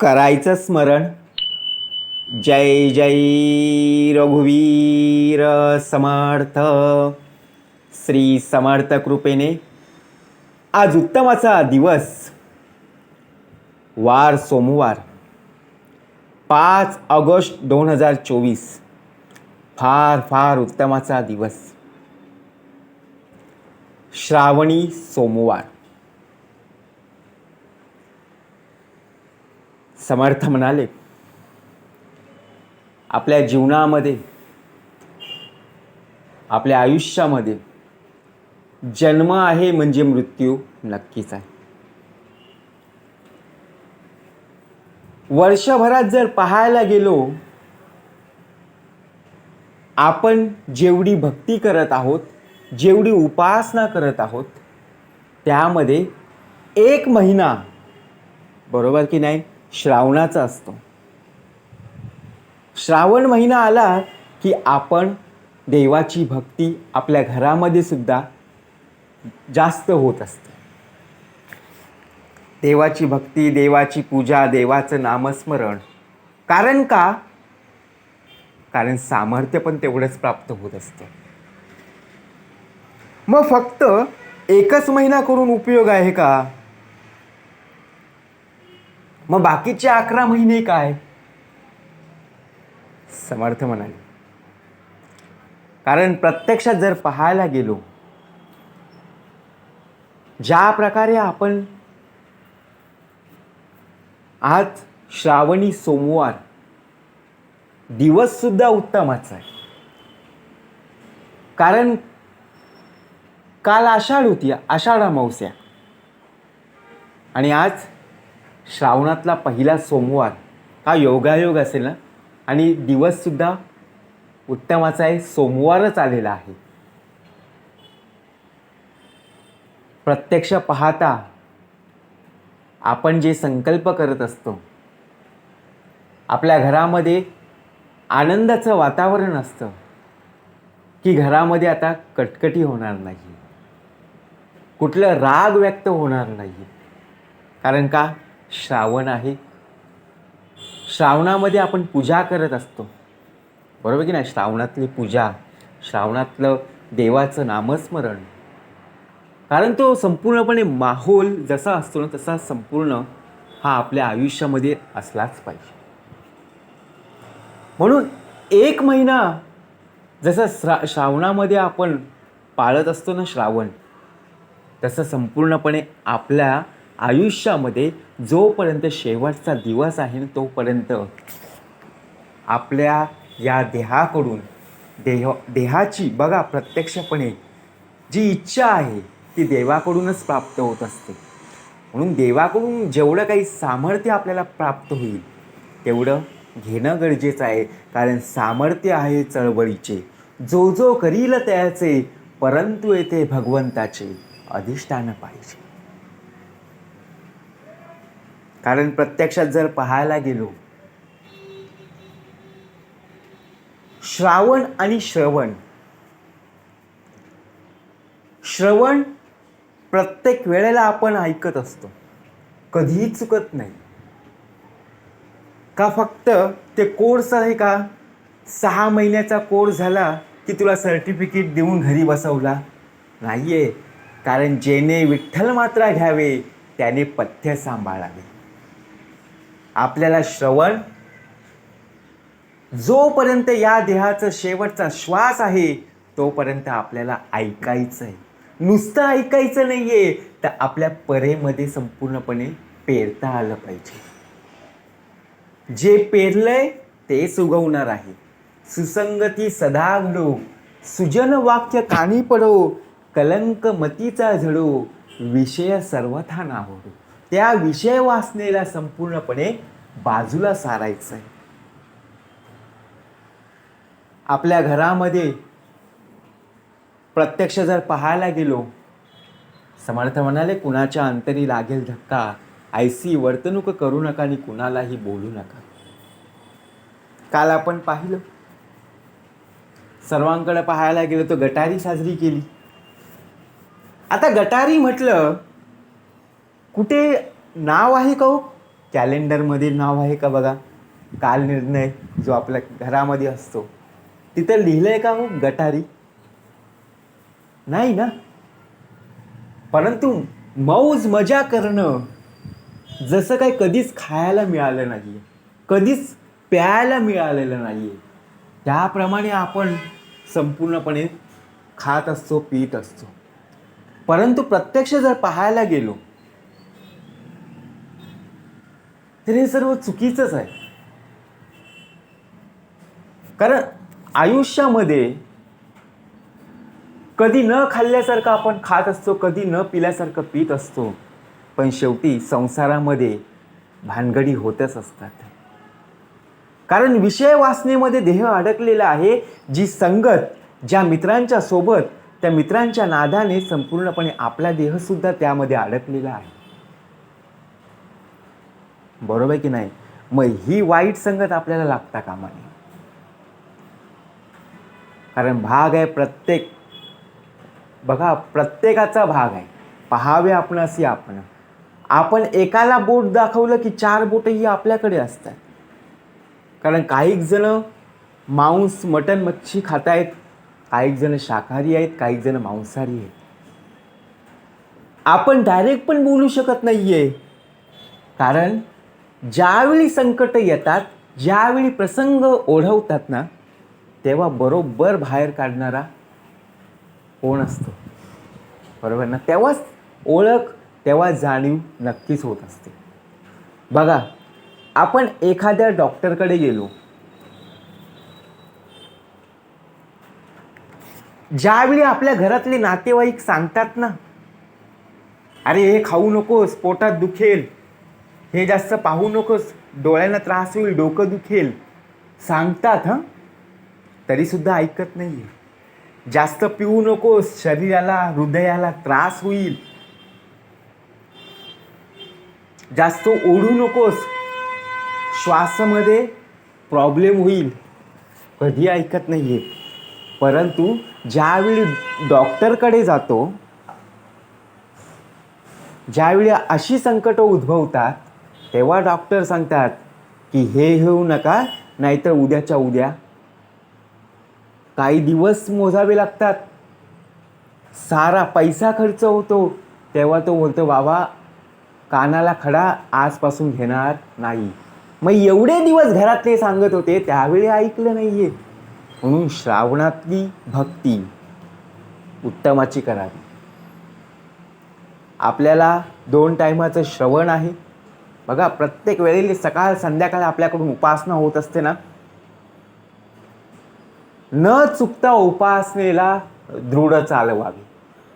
करायचं स्मरण. जय जय रघुवीर समर्थ. श्री समर्थ कृपेने आज उत्तमाचा दिवस. वार सोमवार पाच ऑगस्ट दोन हजार चोवीस. फार फार उत्तमाचा दिवस. श्रावणी सोमवार. समर्थ म्हणाले आपल्या जीवनामध्ये आपल्या आयुष्यामध्ये जन्म आहे म्हणजे मृत्यू नक्कीच आहे. वर्षभरात जर पाहायला गेलो आपण जेवढी भक्ती करत आहोत जेवढी उपासना करत आहोत त्यामध्ये एक महिना बरोबर की नाही? श्रावणाचा असतो. श्रावण महिना आला की आपण देवाची भक्ती आपल्या घरामध्ये सुद्धा जास्त होत असते. देवाची भक्ती देवाची पूजा देवाचं नामस्मरण. कारण का? कारण सामर्थ्य पण तेवढंच प्राप्त होत असतं. मग फक्त एकच महिना करून उपयोग आहे का? मग बाकीचे अकरा महिने काय? समर्थ म्हणाले. कारण प्रत्यक्षात जर पाहायला गेलो ज्या प्रकारे आपण आज श्रावणी सोमवार दिवस सुद्धा उत्तमाचा आहे. कारण काल आषाढ होती आषाढ अमावस्या आणि आज श्रावणातला पहिला सोमवार हा योगायोग असेल ना? आणि दिवससुद्धा उत्तमाचा आहे सोमवारच आलेला आहे. प्रत्यक्ष पाहता आपण जे संकल्प करत असतो आपल्या घरामध्ये आनंदाचं वातावरण असतं की घरामध्ये आता कटकटी होणार नाही. कुठलं राग व्यक्त होणार नाही. कारण का? श्रावण आहे. श्रावणामध्ये आपण पूजा करत असतो. बरोबर की नाही? श्रावणातली पूजा श्रावणातलं देवाचं नामस्मरण. कारण तो संपूर्णपणे माहोल जसा असतो ना तसा संपूर्ण हा आपल्या आयुष्यामध्ये असलाच पाहिजे. म्हणून एक महिना जसं श्रा श्रावणामध्ये आपण पाळत असतो ना श्रावण तसं संपूर्णपणे आपल्या आयुष्यामध्ये जोपर्यंत शेवटचा दिवस आहे ना तोपर्यंत आपल्या या देहाकडून देह देहाची बघा प्रत्यक्षपणे जी इच्छा आहे ती देवाकडूनच प्राप्त होत असते. म्हणून देवाकडून जेवढं काही सामर्थ्य आपल्याला प्राप्त होईल तेवढं घेणं गरजेचं आहे. कारण सामर्थ्य आहे चळवळीचे. जो जो करील त्याचे परंतु येथे भगवंताचे अधिष्ठान पाहिजे. कारण प्रत्यक्षात जर पाहायला गेलो श्रावण आणि श्रवण श्रवण प्रत्येक वेळेला आपण ऐकत असतो. कधीही चुकत नाही. का फक्त ते कोर्स आहे का? सहा महिन्याचा कोर्स झाला की तुला सर्टिफिकेट देऊन घरी बसवला? नाही आहे कारण जेने विठ्ठल मात्रा घ्यावे त्याने पथ्य सांभाळावे. आपल्याला श्रवण जोपर्यंत या देहाचा शेवटचा श्वास आहे तोपर्यंत आपल्याला ऐकायचं आहे. नुसतं ऐकायचं नाही आहे तर आपल्या परेमध्ये संपूर्णपणे पेरता आलं पाहिजे. जे पेरलंय तेच उगवणार आहे. सुसंगती सदा घडो सुजन वाक्य कानी पडो कलंक मतीचा झडो विषय सर्वथा नावडो त्या विषय वासनेला संपूर्णपणे बाजूला सारायचं आहे आपल्या घरामध्ये प्रत्यक्ष जर पाहायला गेलो समर्थ म्हणाले कुणाच्या अंतरी लागेल धक्का? आयसी वर्तणूक करू नका आणि कुणालाही बोलू नका. काल आपण पाहिलं. सर्वांकडे पाहायला गेलो तर गटारी साजरी केली. आता गटारी म्हटलं कुठे नाव आहे का हो? कॅलेंडरमध्ये नाव आहे का बघा? काल निर्णय जो आपल्या घरामध्ये असतो. तिथं लिहिलंय का हो गटारी? नाही ना? परंतु मौज मजा करणं जसं काही कधीच खायला मिळालं नाही कधीच प्यायला मिळालेलं नाही त्याप्रमाणे आपण संपूर्णपणे खात असतो पित असतो. परंतु प्रत्यक्ष जर पाहायला गेलो तर हे सर्व चुकीचंच आहे. कारण आयुष्यामध्ये कधी न खाल्ल्यासारखं आपण खात असतो कधी न पिल्यासारखं पित असतो पण शेवटी संसारामध्ये भानगडी होतच असतात. कारण विषय वासनेमध्ये देह अडकलेला आहे जी संगत ज्या मित्रांच्या सोबत त्या मित्रांच्या नादाने संपूर्णपणे आपला देहसुद्धा त्यामध्ये अडकलेला आहे. बरोबर की नाही? मग ही वाईट संगत आपल्याला लागता कामा नये कारण भाग आहे प्रत्येक. बघा प्रत्येकाचा भाग आहे. पहावे आपण असे आपण. आपण एकाला बोट दाखवलं की चार बोटही आपल्याकडे असतात. कारण काही जण मांस मटण मच्छी खातायत. काही जण शाकाहारी आहेत काही जण मांसाहारी आहेत. आपण डायरेक्ट पण बोलू शकत नाही आहे कारण ज्यावेळी संकट येतात ज्यावेळी प्रसंग ओढवतात ना तेव्हा बरोबर बाहेर काढणारा कोण असतो? बरोबर ना? तेव्हाच ओळख तेव्हा जाणीव नक्कीच होत असते. बघा आपण एखाद्या डॉक्टरकडे गेलो. ज्यावेळी आपल्या घरातले नातेवाईक सांगतात ना अरे हे खाऊ नकोस पोटात दुखेल. हे जास्त पाहू नकोस. डोळ्यांना त्रास होईल डोकं दुखेल. सांगतात हां? तरीसुद्धा ऐकत नाही जास्त पिऊ नकोस. शरीराला हृदयाला त्रास होईल. जास्त ओढू नकोस. श्वासामध्ये प्रॉब्लेम होईल. कधी ऐकत नाही आहे परंतु ज्यावेळी डॉक्टरकडे जातो ज्यावेळी अशी संकटं उद्भवतात तेव्हा डॉक्टर सांगतात की हे घेऊ नका नाहीतर उद्याच्या उद्या. काही दिवस मोजावे लागतात. सारा पैसा खर्च होतो. तेव्हा तो बोलतो बाबा कानाला खडा आजपासून घेणार नाही. मग एवढे दिवस घरातले सांगत होते त्यावेळी ऐकलं नाहीये. म्हणून श्रावणातली भक्ती उत्तमाची करावी. आपल्याला दोन टायमाचं श्रवण आहे. बघा प्रत्येक वेळेला सकाळ संध्याकाळ आपल्याकडून उपासना होत असते ना न चुकता उपासनेला दृढ चालवावी.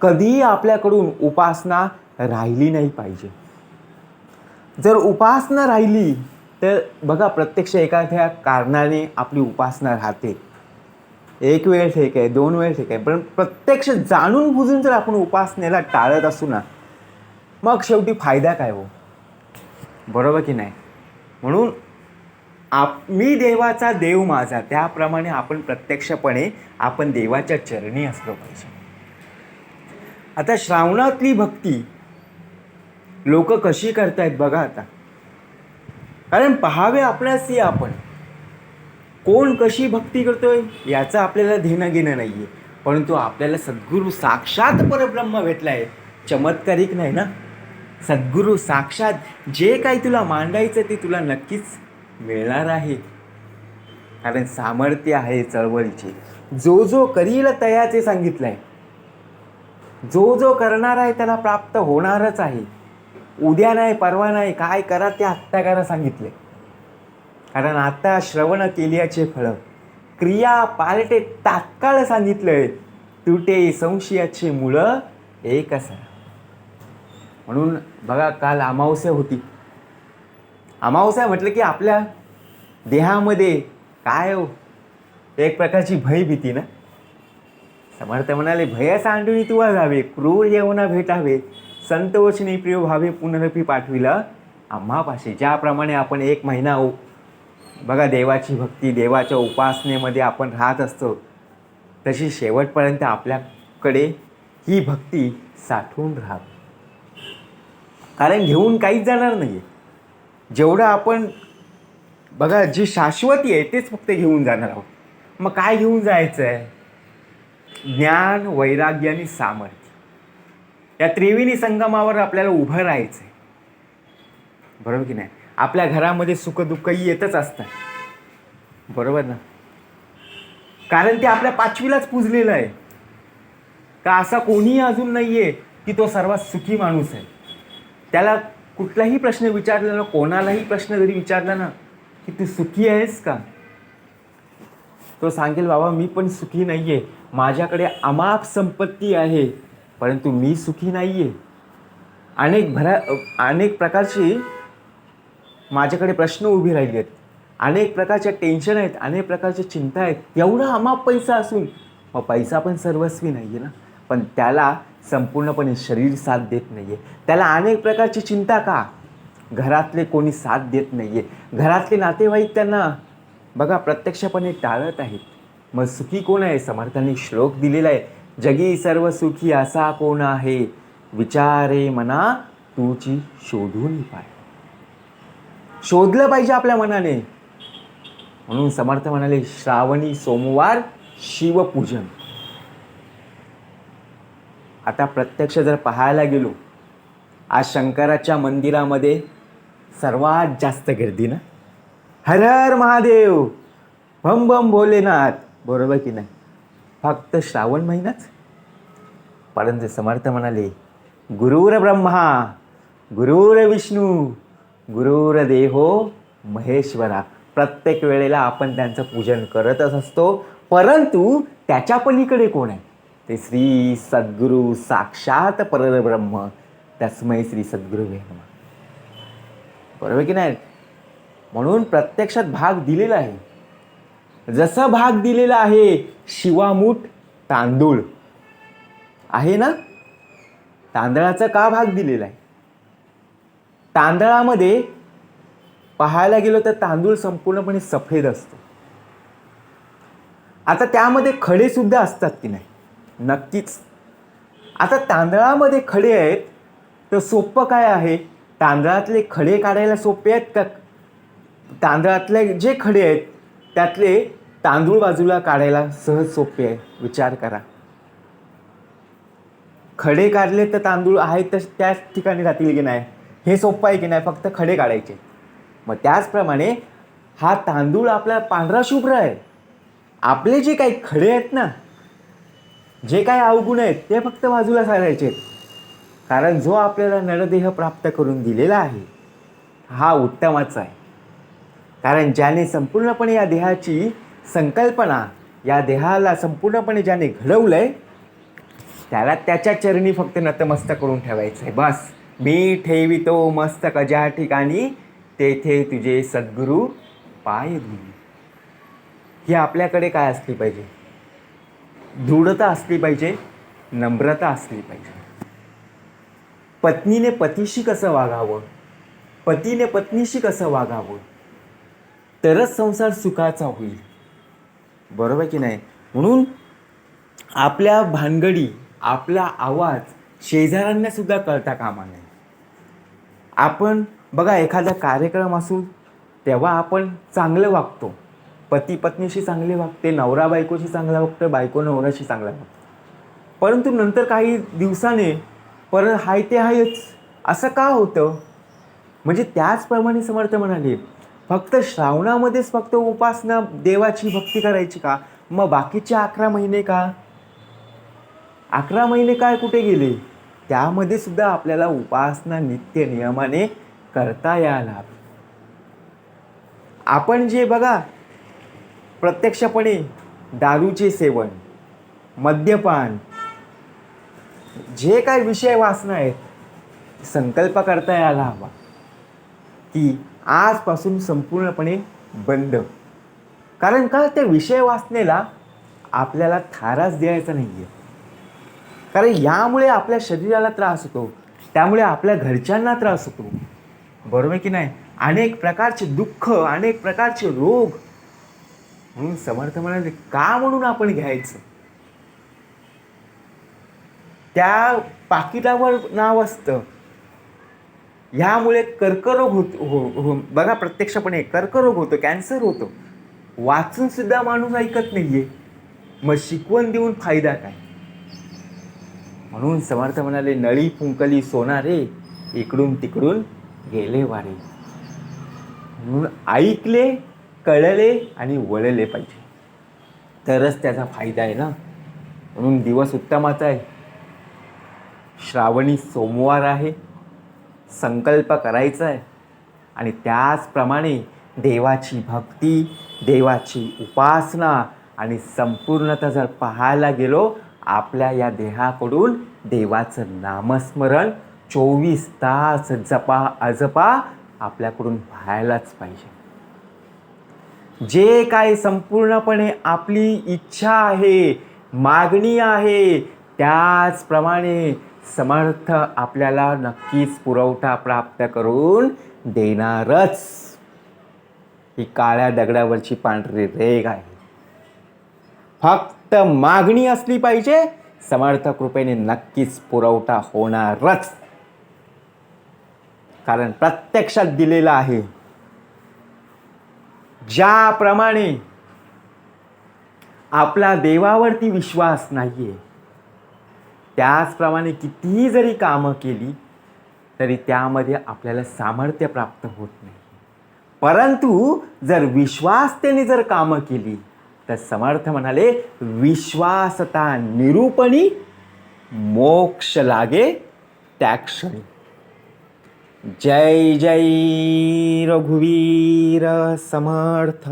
कधीही आपल्याकडून उपासना राहिली नाही पाहिजे. जर उपासना राहिली तर बघा प्रत्यक्ष एखाद्या कारणाने आपली उपासना राहते. एक वेळ ठीक आहे दोन वेळ ठीक आहे पण प्रत्यक्ष जाणून बुजून जर आपण उपासनेला टाळत असू ना मग शेवटी फायदा काय हो? बरोबर की नाही? म्हणून आप मी देवाचा देव माझा त्याप्रमाणे आपण प्रत्यक्षपणे आपण देवाच्या चरणी असलो पाहिजे. आता श्रावणातली भक्ती लोक कशी करतायत बघा आता. कारण पहावे आपल्यासी आपण. कोण कशी भक्ती करतोय याचं आपल्याला घेणं घेणं नाही आहे परंतु आपल्याला सद्गुरू साक्षात परब्रह्म भेटला आहे चमत्कारिक नाही ना? सद्गुरू साक्षात जे काही तुला मांडायचं ते तुला नक्कीच मिळणार आहे. कारण सामर्थ्य आहे चळवळीचे. जो जो करील तयाचे सांगितलं आहे जो जो करणार आहे त्याला प्राप्त होणारच आहे. उद्या नाही परवा नाही काय करा ते आत्ता करा सांगितले. कारण आता श्रवण केल्याचे फळ क्रिया पालटे तात्काळ सांगितलंय. तुटे संशयाचे मुळं एक आहे. म्हणून बघा काल अमावस्या होती. अमावस्या म्हटलं की आपल्या देहामध्ये काय हो? एक प्रकारची भयभीती ना? समर्थ म्हणाले भय सांडून तुवा जावे क्रूर येवना भेटावे. संतोषणी प्रिय भावे पुनरपी पाठविला आम्हापाशी ज्याप्रमाणे आपण एक महिना हो बघा देवाची भक्ती देवाच्या उपासनेमध्ये आपण राहत असतो तशी शेवटपर्यंत आपल्याकडे ही भक्ती साठवून राहावी कारण घेऊन काहीच जाणार नाही आहे जेवढं आपण बघा जी शाश्वती आहे तेच फक्त घेऊन जाणार आहोत. मग काय घेऊन जायचं आहे ज्ञान वैराग्य आणि सामर्थ्य. या त्रिवेणी संगमावर आपल्याला उभं राहायचं आहे बरोबर की नाही? आपल्या घरामध्ये सुखदुःख येतच असतात बरोबर ना? कारण ते आपल्या पाचवीलाच पुजलेलं आहे. का असा कोणीही अजून नाही आहे की तो सर्वात सुखी माणूस आहे? त्याला कुठलाही प्रश्न विचारला ना कोणालाही प्रश्न जरी विचारला ना की तू सुखी आहेस का? तो सांगेल बाबा मी पण सुखी नाही आहे माझ्याकडे अमाप संपत्ती आहे परंतु मी सुखी नाही आहे अनेक भरा अनेक प्रकारची माझ्याकडे प्रश्न उभे राहिले आहेत. अनेक प्रकारच्या टेन्शन आहेत अनेक प्रकारच्या चिंता आहेत. एवढा अमाप पैसा असून मग पैसा पण सर्वस्वी नाही आहे ना. पण त्याला संपूर्णपणे शरीर साथ देत नाही आहे त्याला अनेक प्रकारची चिंता का? घरातले कोणी साथ देत नाही आहे घरातले नातेवाईक त्यांना बघा प्रत्यक्षपणे टाळत आहेत. मग सुखी कोण आहे? समर्थांनी श्लोक दिलेला आहे. जगी सर्व सुखी असा कोण आहे? विचारे मना तुझी शोधून पाय. शोधलं पाहिजे आपल्या मनाने. म्हणून समर्थ म्हणाले श्रावणी सोमवार शिवपूजन. आता प्रत्यक्ष जर पाहायला गेलो आज शंकराच्या मंदिरामध्ये सर्वात जास्त गर्दी ना? हर हर महादेव भम भम भोलेनाथ. बरोबर की नाही? फक्त श्रावण महिनाच? परंतु समर्थ म्हणाले गुरुर ब्रह्मा गुरुर विष्णू गुरुर देहो महेश्वरा. प्रत्येक वेळेला आपण त्यांचं पूजन करतच असतो परंतु त्याच्या पलीकडे कोण आहे? ते श्री सद्गुरू साक्षात परब्रह्म. तस्मै श्री सद्गुरू नमः. बरोबर की नाही? म्हणून प्रत्यक्षात भाग दिलेला आहे. जसं भाग दिलेला आहे शिवामूठ तांदूळ. आहे ना? तांदळाचा का भाग दिलेला आहे? तांदळामध्ये पाहायला गेलो तर तांदूळ संपूर्णपणे सफेद असतो. आता त्यामध्ये खडेसुद्धा असतात की नाही? नक्कीच. आता तांदळामध्ये खडे आहेत तर सोपं काय आहे? तांदळातले खडे काढायला सोपे आहेत का? तांदळातले जे खडे आहेत त्यातले तांदूळ बाजूला काढायला सहज सोपे आहे. विचार करा. खडे काढले तर तांदूळ आहेत तर त्याच ठिकाणी राहतील की नाही? हे सोपं आहे की नाही? फक्त खडे काढायचे. मग त्याचप्रमाणे हा तांदूळ आपला पांढरा शुभ्र आहे. आपले जे काही खडे आहेत ना जे काय अवगुण आहेत ते फक्त बाजूला सारायचे आहेत. कारण जो आपल्याला नरदेह प्राप्त करून दिलेला आहे हा उत्तमाचा आहे. कारण ज्याने संपूर्णपणे या देहाची संकल्पना या देहाला संपूर्णपणे ज्याने घडवलं आहे त्याला त्याच्या चरणी फक्त नतमस्तक करून ठेवायचं आहे बस मी ठेवितो मस्तक ज्या ठिकाणी तेथे तुझे सद्गुरू पाय धुली ही आपल्याकडे काय असली पाहिजे? दृढता असली पाहिजे नम्रता असली पाहिजे. पत्नीने पतीशी कसं वागावं? पतीने पत्नीशी कसं वागावं? तरच संसार सुखाचा होईल. बरोबर की नाही? म्हणून आपल्या भानगडी आपला आवाज शेजाऱ्यांना सुद्धा कळता कामा नये. आपण बघा एखादा कार्यक्रम असू तेव्हा आपण चांगलं वागतो. पती पत्नीशी चांगले वागते नवरा बायकोशी चांगला वागतं बायको नवऱ्याशी चांगला वागतो. परंतु नंतर काही दिवसाने परत हाय ते आहेच असं का होतं? म्हणजे त्याचप्रमाणे समर्थ म्हणाले फक्त श्रावणामध्येच फक्त उपासना देवाची भक्ती करायची का? मग बाकीचे अकरा महिने का? अकरा महिने काय कुठे गेले? त्यामध्ये सुद्धा आपल्याला उपासना नित्य नियमाने करता यायला आपण जे बघा प्रत्यक्षपणे दारूचे सेवन मद्यपान जे काय विषय वाचणं आहेत संकल्प करता यायला हवा. की आजपासून संपूर्णपणे बंद. कारण का? त्या विषय वाचनेला आपल्याला थारास द्यायचा नाही आहे कारण यामुळे आपल्या शरीराला त्रास होतो. त्यामुळे आपल्या घरच्यांना त्रास होतो. बरोबर की नाही? अनेक प्रकारचे दुःख अनेक प्रकारचे रोग म्हणून समर्थ म्हणाले का म्हणून आपण घ्यायचं? त्या पाकिटावर नाव असतं. ह्यामुळे कर्करोग होत हो हो बघा प्रत्यक्षपणे कर्करोग होतो कॅन्सर होतो. वाचून सुद्धा माणूस ऐकत नाहीये. मग शिकवण देऊन फायदा काय? म्हणून समर्थ म्हणाले नळी फुंकली सोनारे इकडून तिकडून गेले वारे. म्हणून ऐकले कळले आणि वळले पाहिजे. तरच त्याचा फायदा आहे ना? म्हणून दिवस उत्तमाचा आहे. श्रावणी सोमवार आहे. संकल्प करायचा आहे. आणि त्याचप्रमाणे देवाची भक्ती देवाची उपासना आणि संपूर्णतः जर पाहायला गेलो आपल्या या देहाकडून देवाचं नामस्मरण चोवीस तास जपा अजपा आपल्याकडून व्हायलाच पाहिजे. जे काय संपूर्णपणे आपली इच्छा आहे मागणी आहे त्याचप्रमाणे समर्थ आपल्याला नक्कीच पुरवठा प्राप्त करून देणारच. ही काळ्या दगडावरची पांढरी रेग आहे. फक्त मागणी असली पाहिजे समर्थ कृपेने नक्कीच पुरवठा होणारच. कारण प्रत्यक्षात दिलेला आहे ज्याप्रमाणे आपला देवावरती विश्वास नाही आहे त्याचप्रमाणे कितीही जरी कामं केली तरी त्यामध्ये आपल्याला सामर्थ्य प्राप्त होत नाही. परंतु जर विश्वासतेने जर कामं केली तर समर्थ म्हणाले विश्वासता निरूपणी मोक्ष लागे त्या क्षणी. जय जय रघुवीर समर्थ।